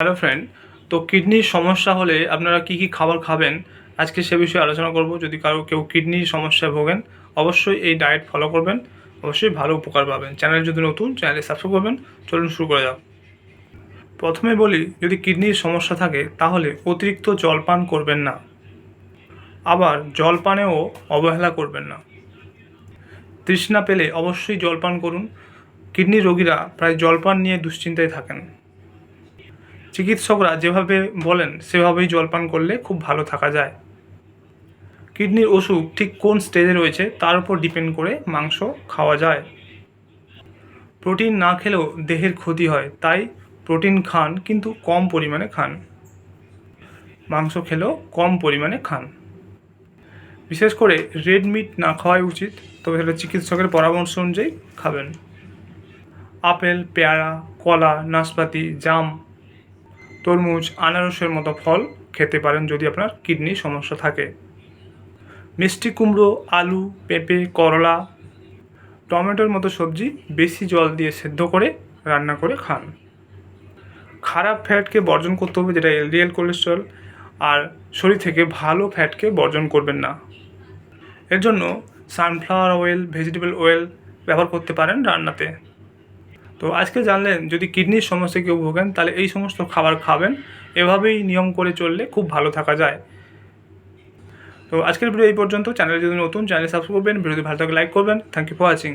Hello friend তো কিডনির সমস্যা হলে আপনারা কি কি খাবার খাবেন? আজকে সে বিষয়ে আলোচনা করব। যদি কারও কেউ কিডনির সমস্যায় ভোগেন, অবশ্যই এই ডায়েট ফলো করবেন। অবশ্যই ভালো উপকার পাবেন। চ্যানেল যদি নতুন চ্যানেলে সাবস্ক্রাইব করবেন। চলুন শুরু করে যাও প্রথমে বলি, যদি কিডনির সমস্যা থাকে, তাহলে অতিরিক্ত জলপান করবেন না। আবার জলপানেও অবহেলা করবেন না। তৃষ্ণা পেলে অবশ্যই জলপান করুন। কিডনি রোগীরা প্রায় জলপান নিয়ে দুশ্চিন্তায় থাকেন। চিকিৎসকরা যেভাবে বলেন, সেভাবেই জলপান করলে খুব ভালো থাকা যায়। কিডনির অসুখ ঠিক কোন স্টেজে রয়েছে, তার উপর ডিপেন্ড করে মাংস খাওয়া যায়। প্রোটিন না খেলেও দেহের ক্ষতি হয়, তাই প্রোটিন খান, কিন্তু কম পরিমাণে খান। মাংস খেলেও কম পরিমাণে খান। বিশেষ করে রেড মিট না খাওয়াই উচিত, তবে সেটা চিকিৎসকের পরামর্শ অনুযায়ী খাবেন। আপেল, পেয়ারা, কলা, নাশপাতি, জাম তরমুজ, আনারসের মতো ফল খেতে পারেন যদি আপনার কিডনির সমস্যা থাকে। মিষ্টি কুমড়ো, আলু, পেঁপে, করলা, টমেটোর মতো সবজি বেশি জল দিয়ে সেদ্ধ করে রান্না করে খান। খারাপ ফ্যাটকে বর্জন করতে হবে যেটা এলডিএল কোলেস্ট্রল, আর শরীর থেকে ভালো ফ্যাটকে বর্জন করবেন না। এর জন্য সানফ্লাওয়ার অয়েল, ভেজিটেবল অয়েল ব্যবহার করতে পারেন রান্নাতে। তো আজকে জানলেন যদি কিডনির সমস্যা কেউ ভোগেন, তাহলে এই সমস্ত খাবার খাবেন। এভাবেই নিয়ম করে চললে খুব ভালো থাকা যায়। তো আজকের ভিডিও এই পর্যন্ত। চ্যানেলে যদি নতুন, চ্যানেল সাবস্ক্রাইব করবেন, ভিডিওটি ভালো থাকলে লাইক করবেন। Thank you for watching